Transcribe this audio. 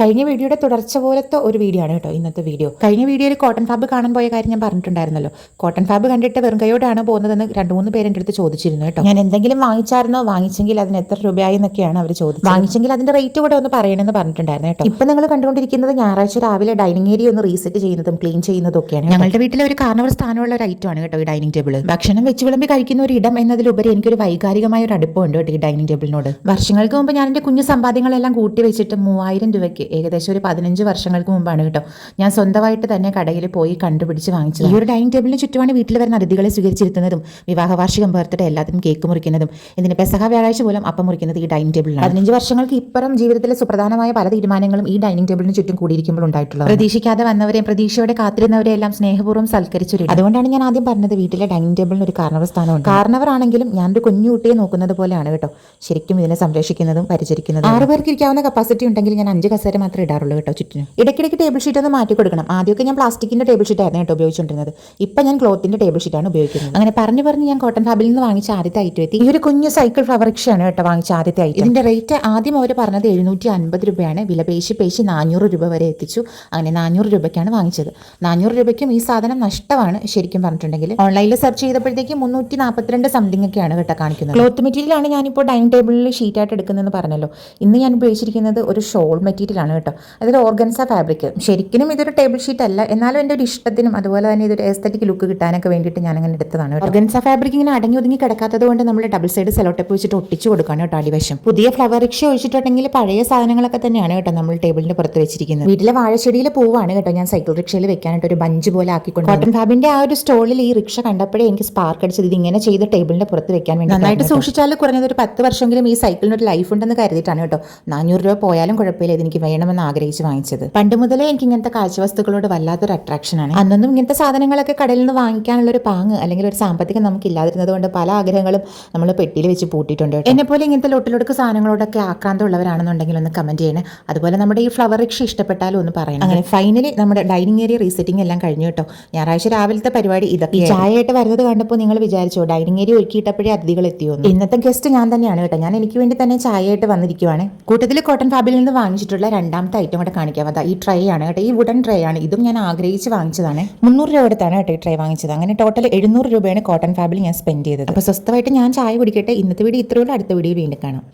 കഴിഞ്ഞ വീഡിയോയുടെ തുടർച്ച പോലത്തെ ഒരു വീഡിയോ ആണ് കേട്ടോ ഇന്നത്തെ വീഡിയോ കഴിഞ്ഞ വീഡിയോയിൽ കോട്ടൺ ഫാബ് കാണാൻ പോയ കാര്യം ഞാൻ പറഞ്ഞിട്ടുണ്ടായിരുന്നല്ലോ. കോട്ടൺ ഫാബ് കണ്ടിട്ട് വെറും കൈയോടാണ് പോകുന്നതെന്ന് രണ്ട് മൂന്ന് പേര് എന്റെ അടുത്ത് ചോദിച്ചിരുന്നു കേട്ടോ. ഞാൻ എന്തെങ്കിലും വാങ്ങിച്ചായിരുന്നോ? വാങ്ങിച്ചെങ്കിൽ അതിന് എത്ര രൂപയായി എന്നൊക്കെയാണ് അവർ ചോദിച്ചത്. വാങ്ങിച്ചെങ്കിൽ അതിന്റെ റേറ്റ് കൂടെ ഒന്ന് പറയണമെന്ന് പറഞ്ഞിട്ടുണ്ടായിരുന്നു കേട്ടോ. ഇപ്പൊ നിങ്ങൾ കണ്ടുകൊണ്ടിരിക്കുന്നത് ഞായറാഴ്ച രാവിലെ ഡൈനിങ് ഏരിയ ഒന്ന് റീസെറ്റ് ചെയ്യുന്നതും ക്ലീൻ ചെയ്യുന്നതും ഒക്കെയാണ് ഞങ്ങളുടെ വീട്ടിലെ ഒരു കാരണവർ സ്ഥാനമുള്ള ഒരു ഐറ്റം ആണ് കേട്ടോ ഈ ഡൈനിങ് ടേബിൾ ഭക്ഷണം വെച്ച് വിളമ്പി കഴിക്കുന്ന ഒരു ഇടം എന്നതിലുപരി എനിക്കൊരു വൈകാരികമായ ഒരു അടുപ്പമുണ്ട് കേട്ടോ ഈ ഡൈനിങ് ടേബിളിനോട് വർഷങ്ങൾക്ക് മുമ്പ് ഞാൻ എന്റെ കുഞ്ഞു സമ്പാദ്യങ്ങളെല്ലാം കൂട്ടി വെച്ചിട്ട് മൂവായിരം രൂപയ്ക്ക് ഏകദേശം ഒരു പതിനഞ്ച് വർഷങ്ങൾക്ക് മുമ്പാണ് കേട്ടോ. ഞാൻ സ്വന്തമായിട്ട് തന്നെ കടയിൽ പോയി കണ്ടുപിടിച്ച് വാങ്ങിച്ചത് ഈ ഒരു ഡൈനിങ് ടേബിളിന് ചുറ്റുമാണ് വീട്ടിൽ വരുന്ന അതിഥികളെ സ്വീകരിച്ചിരുത്തുന്നതും വിവാഹ വാർഷികം ബർത്ത്ഡേ എല്ലാത്തിനും കേക്ക് മുറിക്കുന്നതും ഇതിന് പെസഹ വ്യാഴാഴ്ച പോലും അപ്പം മുറിക്കുന്നത് ഈ ഡൈനിങ് ടേബിളിലാണ്. പതിനഞ്ച് വർഷങ്ങൾക്ക് ഇപ്പുറം ജീവിതത്തിലെ സുപ്രധാനമായ പല തീരുമാനങ്ങളും ഈ ഡൈനിങ് ടേബിളിന് ചുറ്റും കൂടിയിരിക്കുമ്പോൾ ഉണ്ടായിട്ടുള്ളത് പ്രതീക്ഷിക്കാതെ വന്നവരെയും പ്രതീക്ഷയോടെ കാത്തിരുന്നവരെ എല്ലാം സ്നേഹപൂർവം സൽക്കരിച്ചു അതുകൊണ്ടാണ് ഞാൻ ആദ്യം പറഞ്ഞത് വീട്ടിലെ ഡൈനിങ് ടേബിളിന് ഒരു കാരണവർ സ്ഥാനമുണ്ട് കാരണവരാണെങ്കിലും ഞാനൊരു കുഞ്ഞു കുട്ടിയെ നോക്കുന്നത് പോലെയാണ് കേട്ടോ. ശരിക്കും ഇതിനെ സംരക്ഷിക്കുന്നതും പരിചരിക്കുന്നതും. ആറ് പേർക്ക് ഇരിക്കാവുന്ന കപ്പാസിറ്റി ഉണ്ടെങ്കിൽ ഞാൻ അഞ്ച് കസേര മാത്രമേ ഇടാറുള്ളൂ കേട്ടോ ചുറ്റിനും. ഇടയ്ക്കിടയ്ക്ക് ടേബിൾ ഷീറ്റ് ഒന്ന് മാറ്റി കൊടുക്കണം. ആദ്യമൊക്കെ ഞാൻ പ്ലാസ്റ്റിക്കിന്റെ ടേബിൾ ഷീറ്റ് ആയിരുന്നു കേട്ടോ ഉപയോഗിച്ചുകൊണ്ടിരുന്നത്. ഇപ്പം ഞാൻ ക്ലോത്തിന്റെ ടേബിൾ ഷീറ്റാണ് ഉപയോഗിക്കുന്നത്. അങ്ങനെ പറഞ്ഞു പറഞ്ഞ് ഞാൻ കോട്ടൺ ഫാബിൽ നിന്ന് വാങ്ങിച്ച ആദ്യത്തെ ഐറ്റം എത്തി. ഈ ഒരു കുഞ്ഞു സൈക്കിൾ ഫ്ലവർ റിക്ഷയാണ് കേട്ടോ വാങ്ങിച്ച ആദ്യത്തെ ഐറ്റം ഇതിന്റെ റേറ്റ് ആദ്യം അവർ പറഞ്ഞത് എഴുന്നൂറ്റി അൻപത് രൂപയാണ്. വില പേശി പേശി നാനൂറ് രൂപ വരെ എത്തിച്ചു. അങ്ങനെ നാനൂറ് രൂപയ്ക്കാണ് വാങ്ങിച്ചത്. നാനൂറ് രൂപയ്ക്കും ഈ സാധനം നഷ്ടമാണ് ശരിക്കും പറഞ്ഞിട്ടുണ്ടെങ്കിൽ. ഓൺലൈനിൽ സെർച്ച് ചെയ്തപ്പോഴത്തേക്ക് മുന്നൂറ്റി നാൽപ്പത്തിരണ്ട് സംതിങ് ഒക്കെയാണ് കേട്ടോ കാണിക്കുന്നത്. ക്ലോത്ത് മെറ്റീരിയലാണ് ഞാനിപ്പോൾ ഡൈനിങ് ടേബിളിൽ ഷീറ്റായിട്ട് എടുക്കുന്നതെന്ന് പറഞ്ഞല്ലോ. ഇന്ന് ഞാൻ ഉപയോഗിച്ചിരിക്കുന്നത് ഒരു ഷോൾ മെറ്റീരിയൽ ആണ് കേട്ടോ. അതൊരു ഓർഗൻസ ഫാബ്രിക് ശരിക്കും ഇതൊരു ടേബിൾ ഷീറ്റ് അല്ല. എന്നാലും എന്റെ ഒരു ഇഷ്ടത്തിനും അതുപോലെ തന്നെ ഇതൊരു എസ്തറ്റിക് ലുക്ക് കിട്ടാനൊക്കെ വേണ്ടിയിട്ട് ഞാൻ അങ്ങനെ എടുത്തതാണ് ഓർഗൻസ ഫാബ്രിക് ഇങ്ങനെ അടങ്ങി ഒതുങ്ങി കിടക്കാത്തത് കൊണ്ട് നമ്മൾ ഡബിൾ സൈഡ് സെലോട്ടപ്പ് വെച്ചിട്ട് ഒട്ടിച്ചു കൊടുക്കാണ് കേട്ടോ അടിവശം. പുതിയ ഫ്ലവർ റിക്ഷ ഒഴിച്ചിട്ടുണ്ടെങ്കിൽ പഴയ സാധനങ്ങളൊക്കെ തന്നെയാണ് കേട്ടോ നമ്മൾ ടേബിളിന് പുറത്ത് വെച്ചിരിക്കുന്നത്. വീട്ടിലെ വാഴച്ചെടിയിലെ പൂവാണ് കേട്ടോ. ഞാൻ സൈക്കിൾ റിക്ഷയിൽ വെക്കാനായിട്ട് ഒരു ബഞ്ച് പോലെ ആക്കിക്കൊണ്ട് കോട്ടൺ ഫാബിന്റെ ആ ഒരു സ്റ്റോളിൽ ഈ റിക്ഷ കണ്ടപ്പോഴേ എനിക്ക് സ്പാർക്ക് അടിച്ചത് ഇങ്ങനെ ചെയ്ത് ടേബിളിന്റെ പുറത്ത് വെക്കാൻ വേണ്ടി നന്നായിട്ട് സൂക്ഷിച്ചാൽ കുറഞ്ഞത് ഒരു പത്ത് വർഷമെങ്കിലും ഈ സൈക്കിളിന് ഒരു ലൈഫ് ഉണ്ടെന്ന് കരുതിയിട്ടാണ് കേട്ടോ. നാനൂറ് രൂപ പോയാലും കുഴപ്പമില്ല. ഇത് എനിക്ക് വേണമെന്ന് ആഗ്രഹിച്ച് വാങ്ങിച്ചത്. പണ്ട് മുതലേ എനിക്ക് ഇങ്ങനത്തെ കാഴ്ചവസ്തുക്കളോട് വല്ലാത്തൊരു അട്രാക്ഷൻ ആണ്. അന്നൊന്നും ഇങ്ങനത്തെ സാധനങ്ങളൊക്കെ കടലിൽ നിന്ന് വാങ്ങിക്കാനുള്ള ഒരു പാങ്ങ് അല്ലെങ്കിൽ ഒരു സാമ്പത്തികം നമുക്ക് ഇല്ലാതിരുന്നത് കൊണ്ട് പല ആഗ്രഹങ്ങളും നമ്മൾ പെട്ടിയിൽ വെച്ച് പൂട്ടിയിട്ടുണ്ട്. എന്നെ പോലെ ഇങ്ങനത്തെ ലൊട്ടിലൊടുക്ക് സാധനങ്ങളോടൊക്കെ ആക്രാന്തമുള്ളവരാണെന്നുണ്ടെങ്കിൽ ഒന്ന് കമന്റ് ചെയ്യണേ. അതുപോലെ നമ്മുടെ ഈ ഫ്ലവർ റിക്ഷ ഇഷ്ടപ്പെട്ടാലും ഒന്ന് പറയണം. അങ്ങനെ. ഫൈനലി നമ്മുടെ ഡൈനിങ് ഏരിയ റീസെറ്റിംഗ് എല്ലാം കഴിഞ്ഞു കേട്ടോ. ഞായറാഴ്ച രാവിലത്തെ പരിപാടി ഇതൊക്കെ ചായയായിട്ട് വരുന്നത് കണ്ടപ്പോൾ നിങ്ങൾ വിചാരിച്ചോ ഡൈനിങ് ഏരിയ ഒരുക്കിയിട്ടപ്പോഴേ അതിഥികൾ എത്തിയോ ഇന്നത്തെ ഗസ്റ്റ് ഞാൻ തന്നെയാണ് കേട്ടോ. ഞാൻ എനിക്ക് വേണ്ടി തന്നെ ചായയായിട്ട് വന്നിരിക്കുവാണ്. കൂട്ടത്തിൽ കോട്ടൺ ഫാബിൽ നിന്ന് വാങ്ങിച്ചിട്ടുള്ള രണ്ടാമത്തെ ഐറ്റം കൂടെ കാണിക്കാം. അതാ ഈ ട്രൈ ആണ് കേട്ടോ. ഈ വുഡൻ ട്രൈ ആണ്. ഇതും ഞാൻ ആഗ്രഹിച്ച് വാങ്ങിച്ചതാണ്. മുന്നൂറ് രൂപ എടുത്താണ് കേട്ടോ ഈ ട്രൈ വാങ്ങിച്ചത്. അങ്ങനെ ടോട്ടൽ എഴുന്നൂറ് രൂപയാണ് കോട്ടൺ ഫാബിൽ ഞാൻ സ്പെൻഡ് ചെയ്തത്. അപ്പോൾ സ്വസ്ഥമായിട്ട് ഞാൻ ചായ കുടിക്കട്ടെ. ഇന്നത്തെ വീഡിയോ ഇത്രയുള്ള അടുത്ത വീഡിയോ വീണ്ടും കാണാം.